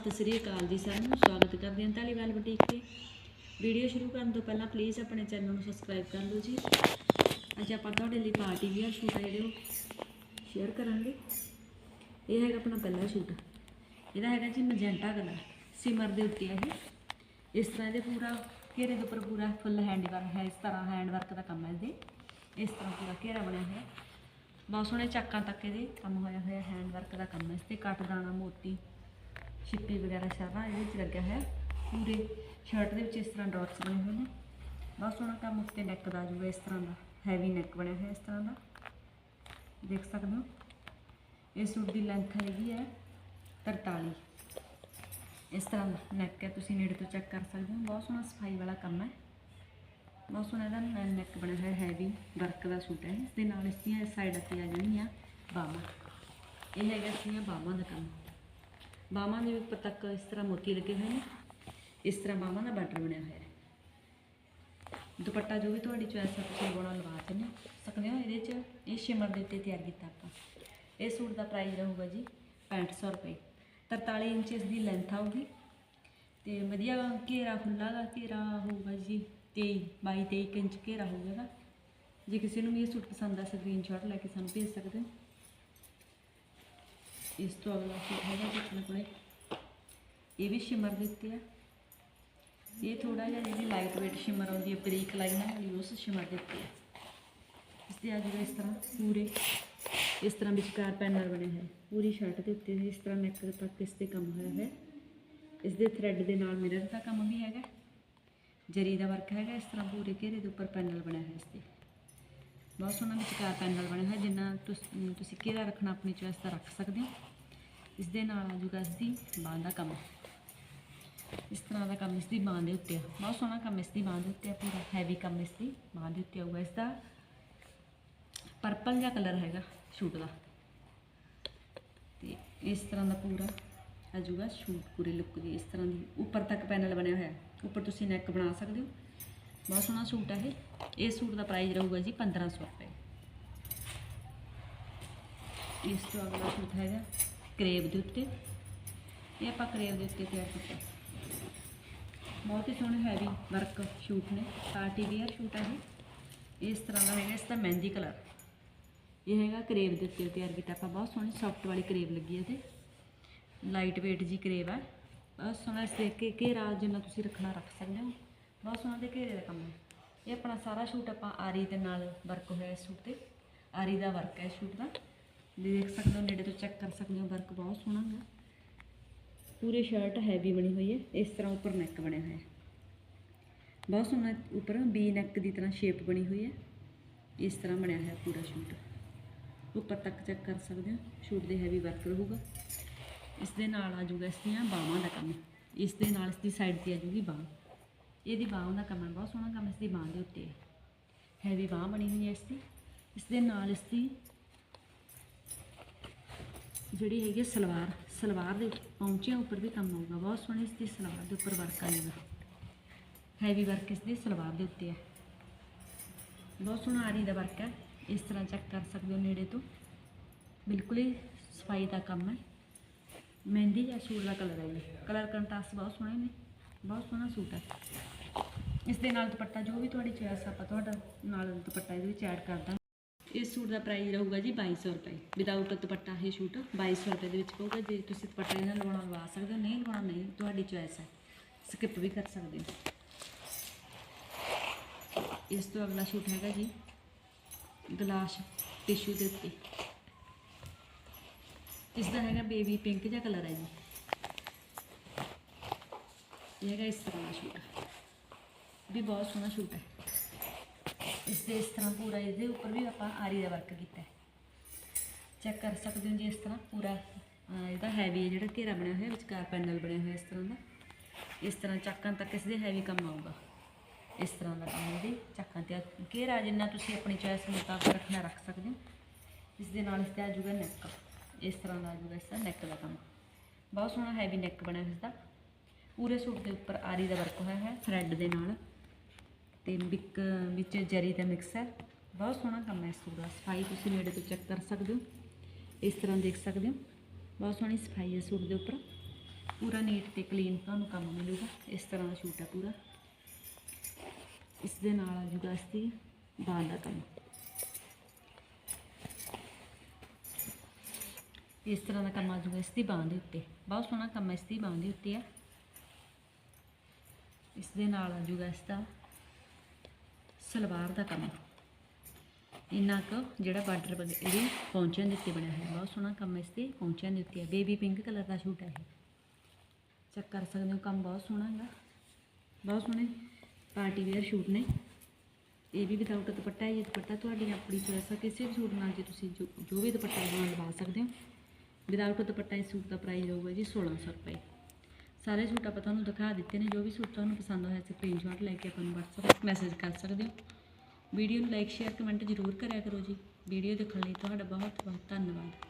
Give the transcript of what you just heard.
ਸਤਿ ਸ੍ਰੀ ਅਕਾਲ ਜੀ ਸਾਰਿਆਂ ਨੂੰ, ਸਵਾਗਤ ਕਰਦੇ ਹਾਂ ਧਾਲੀਵਾਲ ਬੁਟੀਕ ਤੇ। ਵੀਡੀਓ ਸ਼ੁਰੂ ਕਰਨ ਤੋਂ ਪਹਿਲਾਂ ਪਲੀਜ਼ ਆਪਣੇ ਚੈਨਲ ਨੂੰ ਸਬਸਕ੍ਰਾਈਬ ਕਰ ਲਓ ਜੀ। ਅੱਜ ਆਪਾਂ ਤੁਹਾਡੇ ਲਈ ਪਾਰਟੀ ਵੀਅਰ ਸ਼ੂਟ ਆ ਜਿਹੜੇ ਉਹ ਸ਼ੇਅਰ ਕਰਾਂਗੇ। ਇਹ ਹੈਗਾ ਆਪਣਾ ਪਹਿਲਾ ਸ਼ੂਟ ਇਹਦਾ ਹੈਗਾ ਜੀ ਮਜੈਂਟਾ ਕਲਰ ਸਿਮਰ ਦੇ ਉੱਤੇ ਹੈ ਇਹ। ਇਸ ਤਰ੍ਹਾਂ ਇਹਦੇ ਪੂਰਾ ਘੇਰੇ ਦੇ ਉੱਪਰ ਪੂਰਾ ਫੁੱਲ ਹੈਂਡ ਵਰਕ ਹੈ, ਇਸ ਤਰ੍ਹਾਂ ਹੈਂਡ ਵਰਕ ਦਾ ਕੰਮ ਹੈ ਇਹਦੇ। ਇਸ ਤਰ੍ਹਾਂ ਪੂਰਾ ਘੇਰਾ ਬਣਿਆ ਹੋਇਆ। ਬਹੁਤ ਸੋਹਣੇ ਚੱਕਾਂ ਤੱਕ ਇਹਦੇ ਕੰਮ ਹੋਇਆ ਹੋਇਆ ਹੈਂਡ ਵਰਕ ਦਾ ਕੰਮ ਹੈ ਇਸ ਤੇ ਕੱਟ ਦਾਣਾ, ਮੋਤੀ ਛਿੱਪੀ ਵਗੈਰਾ ਸਾਰਾ ਇਹਦੇ ਵਿੱਚ ਲੱਗਿਆ ਹੈ ਪੂਰੇ ਸ਼ਰਟ ਦੇ ਵਿੱਚ ਇਸ ਤਰ੍ਹਾਂ ਡਾਟਸ ਬਣੇ ਹੋਏ ਨੇ। ਬਹੁਤ ਸੋਹਣਾ ਕੰਮ ਉੱਤੇ ਨੈਕ ਦਾ ਜੂਗਾ ਇਸ ਤਰ੍ਹਾਂ ਦਾ ਹੈਵੀ ਨੈਕ ਬਣਿਆ ਹੋਇਆ ਇਸ ਤਰ੍ਹਾਂ ਦਾ। ਦੇਖ ਸਕਦੇ ਹੋ। ਇਸ ਸੂਟ ਦੀ ਲੈਂਥ ਹੈਗੀ ਹੈ 43 ਇਸ ਤਰ੍ਹਾਂ ਦਾ ਨੈਕ ਹੈ, ਤੁਸੀਂ ਨੇੜੇ ਤੋਂ ਚੈੱਕ ਕਰ ਸਕਦੇ ਹੋ। ਬਹੁਤ ਸੋਹਣਾ ਸਫ਼ਾਈ ਵਾਲਾ ਕੰਮ ਹੈ। ਬਹੁਤ ਸੋਹਣਾ ਇਹਦਾ ਨੈਕ ਬਣਿਆ ਹੋਇਆ ਹੈਵੀ ਵਰਕ ਦਾ ਸੂਟ ਹੈ। ਇਸ ਦੇ ਨਾਲ ਇਸ ਦੀਆਂ ਸਾਈਡਾਂ ਤੇ ਆ ਜਾਣਗੀਆਂ ਬਾਹਾਂ। ਇਹ ਹੈਗਾ ਸੀ ਬਾਹਾਂ ਦਾ ਕੰਮ। ਬਾਹਾਂ ਦੇ ਉੱਪਰ ਤੱਕ ਇਸ ਤਰ੍ਹਾਂ ਮੋਤੀ ਲੱਗੇ ਹੋਏ ਨੇ। ਇਸ ਤਰ੍ਹਾਂ ਬਾਹਾਂ ਦਾ ਬਾਰਡਰ ਬਣਿਆ ਹੋਇਆ ਹੈ। ਦੁਪੱਟਾ ਜੋ ਵੀ ਤੁਹਾਡੀ ਚੋਇਸ ਹੈ ਤੁਸੀਂ ਲਗਾਉਣਾ ਲਵਾ ਸਕਦੇ ਸਕਦੇ ਹੋ ਇਹਦੇ 'ਚ। ਇਹ ਸ਼ਿਮਰ ਦੇ ਉੱਤੇ ਤਿਆਰ ਕੀਤਾ ਆਪਾਂ। ਇਹ ਸੂਟ ਦਾ ਪ੍ਰਾਈਸ ਰਹੂਗਾ ਜੀ 6500 ਰੁਪਏ। 43 ਇੰਚ ਇਸ ਦੀ ਲੈਂਥ ਆਊਗੀ। ਤੇ ਵਧੀਆ ਘੇਰਾ ਖੁੱਲਾ ਦਾ ਘੇਰਾ ਹੋਊਗਾ ਜੀ 23 22 23 ਇੰਚ ਘੇਰਾ ਹੋਊਗਾ ਜੇ ਕਿਸੇ ਨੂੰ ਵੀ ਇਹ ਸੂਟ ਪਸੰਦ ਆ ਸਕਰੀਨਸ਼ਾਟ ਲੈ ਕੇ ਸਾਨੂੰ ਭੇਜ ਸਕਦੇ ਹੋ। ਇਸ ਤੋਂ ਅਗਲਾ ਸੂਟ ਹੈਗਾ ਜੀ ਆਪਣੇ ਕੋਲੇ ਇਹ ਵੀ ਸ਼ਿਮਰ ਦੇ ਆ। ਇਹ ਥੋੜਾ ਜਿਹਾ ਜਿਹੜੀ ਲਾਈਟ weight ਸ਼ਿਮਰ ਆਉਂਦੀ ਹੈ, ਬਰੀਕ ਲਾਈਨਾਂ ਵਾਲੀ ਉਸ ਸ਼ਿਮਰ ਦੇ ਆ। ਇਸ ਦੇ ਆ ਜਾਊਗਾ ਇਸ ਤਰ੍ਹਾਂ ਪੂਰੇ, ਇਸ ਤਰ੍ਹਾਂ ਵਿਚਕਾਰ ਪੈਨਲ ਬਣੇ ਹੋਏ ਪੂਰੀ ਸ਼ਰਟ ਦੇ ਉੱਤੇ ਇਸ ਤਰ੍ਹਾਂ ਨੈਕ ਤੱਕ ਇਸ ਤੇ ਕੰਮ ਹੋਇਆ ਹੈ ਇਸ ਦੇ ਥ੍ਰੈਡ ਦੇ ਨਾਲ ਮਿਰਰ ਦਾ ਕੰਮ ਵੀ ਹੈਗਾ। ਜਰੀ ਦਾ ਵਰਕ ਹੈਗਾ, ਇਸ ਤਰ੍ਹਾਂ ਪੂਰੇ ਘੇਰੇ ਦੇ ਉੱਪਰ ਪੈਨਲ ਬਣਿਆ ਹੋਇਆ ਇਸ ਤੇ। ਬਹੁਤ ਸੋਹਣਾ ਵਿਚਕਾਰ ਪੈਨਲ ਬਣਿਆ ਹੋਇਆ, ਜਿੰਨਾ ਤੁਸ- ਤੁਸੀਂ ਘੇਰਾ ਰੱਖਣਾ ਆਪਣੀ ਚੋਇਸ ਦਾ ਰੱਖ ਸਕਦੇ ਹੋ। ਇਸ ਦੇ ਨਾਲ ਆ ਜੂਗਾ ਇਸ ਦੀ ਬਾਂਹ ਦਾ ਕੰਮ। ਇਸ ਤਰ੍ਹਾਂ ਦਾ ਕੰਮ ਇਸ ਦੀ ਬਾਂਹ ਦੇ ਉੱਤੇ ਆ। ਬਹੁਤ ਸੋਹਣਾ ਕੰਮ ਇਸ ਦੀ ਬਾਂਹ ਦੇ ਉੱਤੇ ਆ, ਪੂਰਾ ਹੈਵੀ ਕੰਮ ਇਸ ਦੀ ਬਾਂਹ ਦੇ ਉੱਤੇ ਆਊਗਾ। ਇਸ ਦਾ ਪਰਪਲ ਜਿਹਾ ਕਲਰ ਹੈਗਾ, ਸ਼ੂਟ ਦਾ। ਤੇ ਇਸ ਤਰ੍ਹਾਂ ਦਾ ਪੂਰਾ ਆ ਜਾਊਗਾ ਸ਼ੂਟ, ਪੂਰੀ ਲੁੱਕ ਦੀ। ਇਸ ਤਰ੍ਹਾਂ ਦੀ ਉੱਪਰ ਤੱਕ ਪੈਨਲ ਬਣਿਆ ਹੋਇਆ। ਉੱਪਰ ਤੁਸੀਂ ਨੈਕ ਬਣਾ ਸਕਦੇ ਹੋ। ਬਹੁਤ ਸੋਹਣਾ ਸੂਟ ਹੈ ਇਹ। ਇਸ ਸੂਟ ਦਾ ਪ੍ਰਾਈਸ ਰਹੂਗਾ ਜੀ 1500 ਰੁਪਏ। ਇਸ ਤੋਂ ਅਗਲਾ ਸੂਟ ਹੈਗਾ ਕਰੇਬ ਦੇ ਉੱਤੇ। ਇਹ ਆਪਾਂ ਕਰੇਬ ਦੇ ਉੱਤੇ ਤਿਆਰ ਕੀਤਾ। ਬਹੁਤ ਹੀ ਸੋਹਣੇ ਹੈਵੀ ਵਰਕ ਸ਼ੂਟ ਨੇ। ਪਾਰਟੀ ਵੇਅਰ ਸ਼ੂਟ ਹੈ ਜੀ ਇਸ ਤਰ੍ਹਾਂ ਦਾ ਹੈਗਾ, ਇਸ ਦਾ ਮਹਿੰਦੀ ਕਲਰ ਇਹ ਹੈਗਾ ਕਰੇਬ ਦੇ ਉੱਤੇ ਤਿਆਰ ਕੀਤਾ ਆਪਾਂ। ਬਹੁਤ ਸੋਹਣੀ ਸੌਫਟ ਵਾਲੀ ਕਰੇਬ ਲੱਗੀ ਹੈ ਤੇ ਲਾਈਟ weight ਜੀ ਕਰੇਬ ਹੈ ਬਹੁਤ ਸੋਹਣਾ ਇਸ ਦੇ ਕੇ ਘੇਰਾ ਜਿੰਨਾ ਤੁਸੀਂ ਰੱਖਣਾ ਰੱਖ ਸਕਦੇ ਹੋ। ਬਹੁਤ ਸੋਹਣਾ ਦੇ ਘੇਰੇ ਦਾ ਕੰਮ ਹੈ ਇਹ ਆਪਣਾ ਸਾਰਾ ਸ਼ੂਟ ਆਪਾਂ ਆਰੀ ਦੇ ਨਾਲ ਵਰਕ ਹੋਇਆ ਇਸ ਸੂਟ ਤੇ। ਆਰੀ ਦਾ ਵਰਕ ਹੈ ਸ਼ੂਟ ਦਾ। ਦੇਖ ਸਕਦੇ ਹੋ, ਨੇੜੇ ਤੋਂ ਚੈੱਕ ਕਰ ਸਕਦੇ ਹੋ ਵਰਕ ਬਹੁਤ ਸੋਹਣਾ ਹੈ। ਪੂਰੀ ਸ਼ਰਟ ਹੈਵੀ ਬਣੀ ਹੋਈ ਹੈ। ਇਸ ਤਰ੍ਹਾਂ ਉੱਪਰ ਨੈਕ ਬਣਿਆ ਹੋਇਆ ਹੈ। ਬਹੁਤ ਸੋਹਣਾ ਉੱਪਰ ਬੀ ਨੈਕ ਦੀ ਤਰ੍ਹਾਂ ਸ਼ੇਪ ਬਣੀ ਹੋਈ ਹੈ। ਇਸ ਤਰ੍ਹਾਂ ਬਣਿਆ ਹੋਇਆ ਪੂਰਾ ਸ਼ੂਟ ਉੱਪਰ ਤੱਕ ਚੈੱਕ ਕਰ ਸਕਦੇ ਹੋ ਸ਼ੂਟ ਦੇ ਹੈਵੀ ਵਰਕ ਰਹੂਗਾ। ਇਸ ਦੇ ਨਾਲ ਆ ਜਾਊਗਾ ਇਸ ਦੀਆਂ ਬਾਹਾਂ ਦਾ ਕੰਮ। ਇਸ ਦੇ ਨਾਲ ਇਸ ਦੀ ਸਾਈਡ ਤੇ ਆ ਜਾਊਗੀ ਬਾਹ। ਇਹਦੀ ਬਾਹਾਂ ਦਾ ਕੰਮ ਹੈ ਬਹੁਤ ਸੋਹਣਾ ਕੰਮ ਇਸ ਦੀ ਬਾਹ ਦੇ ਉੱਤੇ। ਹੈ ਹੈਵੀ ਬਾਹ ਬਣੀ ਹੋਈ ਹੈ ਇਸ ਦੀ। ਇਸ ਦੇ ਨਾਲ ਇਸ ਦੀ ਜਿਹੜੀ ਹੈਗੀ ਹੈ ਸਲਵਾਰ ਸਲਵਾਰ ਦੇ ਪੌਂਚਿਆਂ ਉੱਪਰ ਵੀ ਕੰਮ ਆਊਗਾ। ਬਹੁਤ ਸੋਹਣੀ ਇਸ ਦੀ ਸਲਵਾਰ ਦੇ ਉੱਪਰ ਵਰਕ ਆਏਗਾ ਹੈਵੀ ਵਰਕ ਇਸ ਦੀ ਸਲਵਾਰ ਦੇ ਉੱਤੇ ਹੈ। ਬਹੁਤ ਸੋਹਣਾ ਆਰੀ ਦਾ ਵਰਕ ਹੈ। ਇਸ ਤਰ੍ਹਾਂ ਚੈੱਕ ਕਰ ਸਕਦੇ ਹੋ ਨੇੜੇ ਤੋਂ। ਬਿਲਕੁਲ ਹੀ ਸਫ਼ਾਈ ਦਾ ਕੰਮ ਹੈ। ਮਹਿੰਦੀ ਜਾਂ ਸੂਟ ਦਾ ਕਲਰ ਹੈ ਜੀ ਕਲਰ ਕੰਟਰਾਸਟ ਬਹੁਤ ਸੋਹਣੇ ਨੇ ਬਹੁਤ ਸੋਹਣਾ ਸੂਟ ਹੈ। ਇਸ ਦੇ ਨਾਲ ਦੁਪੱਟਾ ਜੋ ਵੀ ਤੁਹਾਡੀ ਚੋਇਸ ਆਪਾਂ ਤੁਹਾਡਾ ਨਾਲ ਦੁਪੱਟਾ ਇਹਦੇ ਵਿੱਚ ਐਡ ਕਰ ਦਾਂਗੇ। ਇਸ ਸੂਟ ਦਾ ਪ੍ਰਾਈਸ ਰਹੂਗਾ ਜੀ 2200 ਰੁਪਏ। ਵਿਦਆਊਟ ਦੁਪੱਟਾ ਇਹ ਸੂਟ 2200 ਰੁਪਏ ਦੇ ਵਿੱਚ ਪਊਗਾ। ਜੇ ਤੁਸੀਂ ਦੁਪੱਟਾ ਇਹਨਾਂ ਲਵਾਉਣਾ, ਲਵਾ ਸਕਦੇ ਹੋ, ਨਹੀਂ ਲਵਾਉਣਾ, ਨਹੀਂ, ਤੁਹਾਡੀ ਚੋਇਸ ਹੈ ਸਕਿਪ ਵੀ ਕਰ ਸਕਦੇ ਹੋ। ਇਸ ਤੋਂ ਅਗਲਾ ਸੂਟ ਹੈਗਾ ਜੀ, ਗਲਾਸ ਟਿਸ਼ੂ ਦੇ ਉੱਤੇ। ਇਸ ਦਾ ਹੈਗਾ ਬੇਬੀ ਪਿੰਕ ਜਿਹਾ ਕਲਰ ਹੈ ਜੀ। ਇਹ ਹੈਗਾ ਇਸ ਤਰ੍ਹਾਂ ਦਾ ਸੂਟ ਵੀ ਬਹੁਤ ਸੋਹਣਾ ਸੂਟ ਹੈ। ਇਸ ਦੇ ਇਸ ਤਰ੍ਹਾਂ ਪੂਰਾ ਇਹਦੇ ਉੱਪਰ ਵੀ ਆਪਾਂ ਆਰੀ ਦਾ ਵਰਕ ਕੀਤਾ ਹੈ। ਚੈੱਕ ਕਰ ਸਕਦੇ ਹੋ ਜੀ ਇਸ ਤਰ੍ਹਾਂ ਪੂਰਾ ਇਹਦਾ ਹੈਵੀ ਹੈ ਜਿਹੜਾ ਘੇਰਾ ਬਣਿਆ ਹੋਇਆ, ਵਿਚਕਾਰ ਪੈਨਲ ਬਣਿਆ ਹੋਇਆ ਇਸ ਤਰ੍ਹਾਂ ਦਾ। ਇਸ ਤਰ੍ਹਾਂ ਚਾਕਾਂ ਤੱਕ ਇਸ ਦੇ ਹੈਵੀ ਕੰਮ ਆਊਗਾ। ਇਸ ਤਰ੍ਹਾਂ ਦਾ ਕੰਮ ਇਹਦੇ ਚਾਕਾਂ ਤੇ ਆ- ਘੇਰਾ ਜਿੰਨਾ ਤੁਸੀਂ ਆਪਣੀ ਚੋਇਸ ਮੁਤਾਬਕ ਰੱਖਣਾ ਰੱਖ ਸਕਦੇ ਹੋ, ਇਸ ਦੇ ਨਾਲ ਇਸ ਤੇ ਆ ਜਾਊਗਾ ਨੈਕ ਇਸ ਤਰ੍ਹਾਂ ਦਾ ਆ ਜੂਗਾ ਇਸ ਦਾ ਨੈਕ ਦਾ ਕੰਮ। ਬਹੁਤ ਸੋਹਣਾ ਹੈਵੀ ਨੈਕ ਬਣਿਆ ਇਸ ਦਾ। ਪੂਰੇ ਸੂਟ ਦੇ ਉੱਪਰ ਆਰੀ ਦਾ ਵਰਕ ਹੋਇਆ ਹੈ ਥਰੈਡ ਦੇ ਨਾਲ। ਤੇ ਬਿਕ ਵਿੱਚ ਜਰੀ ਦਾ ਮਿਕਸ ਹੈ ਬਹੁਤ ਸੋਹਣਾ ਕੰਮ ਹੈ ਇਸ ਸੂਟ ਦਾ। ਸਫ਼ਾਈ ਤੁਸੀਂ ਨੇੜੇ ਤੋਂ ਚੈੱਕ ਕਰ ਸਕਦੇ ਹੋ। ਇਸ ਤਰ੍ਹਾਂ ਦੇਖ ਸਕਦੇ ਹੋ। ਬਹੁਤ ਸੋਹਣੀ ਸਫ਼ਾਈ ਹੈ ਸੂਟ ਦੇ ਉੱਪਰ। ਪੂਰਾ ਨੀਟ ਤੇ ਕਲੀਨ ਤੁਹਾਨੂੰ ਕੰਮ ਮਿਲੂਗਾ। ਇਸ ਤਰ੍ਹਾਂ ਦਾ ਸ਼ੂਟ ਹੈ ਪੂਰਾ। ਇਸ ਦੇ ਨਾਲ ਆ ਜੂਗਾ ਇਸ ਦੀ ਬਾਂਹ ਦਾ ਕੰਮ। ਇਸ ਤਰ੍ਹਾਂ ਦਾ ਕੰਮ ਆ ਜੂਗਾ ਇਸ ਦੀ ਬਾਂਹ ਦੇ ਉੱਤੇ। ਬਹੁਤ ਸੋਹਣਾ ਕੰਮ ਇਸ ਦੀ ਬਾਂਹ ਦੇ ਉੱਤੇ ਆ। ਇਸ ਦੇ ਨਾਲ ਆ ਜੂਗਾ ਇਸ ਦਾ ਸਲਵਾਰ ਦਾ ਕੰਮ ਇੰਨਾ ਕੁ ਜਿਹੜਾ ਬਾਰਡਰ ਇਹਦੀ ਪਹੁੰਚਣ ਦੇ ਉੱਤੇ ਬਣਿਆ ਹੈ। ਬਹੁਤ ਸੋਹਣਾ ਕੰਮ ਇਸ ਤੇ ਪਹੁੰਚਣ ਦੇ ਉੱਤੇ ਹੈ। ਬੇਬੀ ਪਿੰਕ ਕਲਰ ਦਾ ਸੂਟ ਹੈ ਇਹ। ਚੈੱਕ ਕਰ ਸਕਦੇ ਹੋ, ਕੰਮ ਬਹੁਤ ਸੋਹਣਾ ਹੈਗਾ। ਬਹੁਤ ਸੋਹਣੇ ਪਾਰਟੀ ਵੇਅਰ ਸ਼ੂਟ ਨੇ। ਇਹ ਵੀ ਵਿਦਆਊਟ ਦੁਪੱਟਾ ਹੈ ਇਹ ਦੁਪੱਟਾ ਤੁਹਾਡੀ ਆਪਣੀ ਚੋਇਸ ਹੈ ਕਿਸੇ ਵੀ ਸੂਟ ਨਾਲ ਜੇ ਤੁਸੀਂ ਜੋ ਜੋ ਵੀ ਦੁਪੱਟਾ ਨਾਲ ਲਵਾ ਸਕਦੇ ਹੋ। ਵਿਦਆਊਟ ਦੁਪੱਟਾ ਇਸ ਸੂਟ ਦਾ ਪ੍ਰਾਈਸ ਹੋਊਗਾ ਜੀ 1600 ਰੁਪਏ। ਸਾਰੇ ਸੂਟ ਆਪਾਂ ਤੁਹਾਨੂੰ ਦਿਖਾ ਦਿੱਤੇ ਨੇ, ਜੋ ਵੀ ਸੂਟ ਤੁਹਾਨੂੰ ਪਸੰਦ ਹੋਇਆ ਸਕਰੀਨਸ਼ਾਟ ਲੈ ਕੇ ਆਪਾਂ ਨੂੰ WhatsApp ਮੈਸੇਜ ਕਰ ਸਕਦੇ ਹੋ। ਵੀਡੀਓ ਨੂੰ ਲਾਈਕ ਸ਼ੇਅਰ ਕਮੈਂਟ ਜ਼ਰੂਰ ਕਰਿਆ ਕਰੋ ਜੀ। ਵੀਡੀਓ ਦੇਖਣ ਲਈ ਤੁਹਾਡਾ ਬਹੁਤ ਬਹੁਤ ਧੰਨਵਾਦ।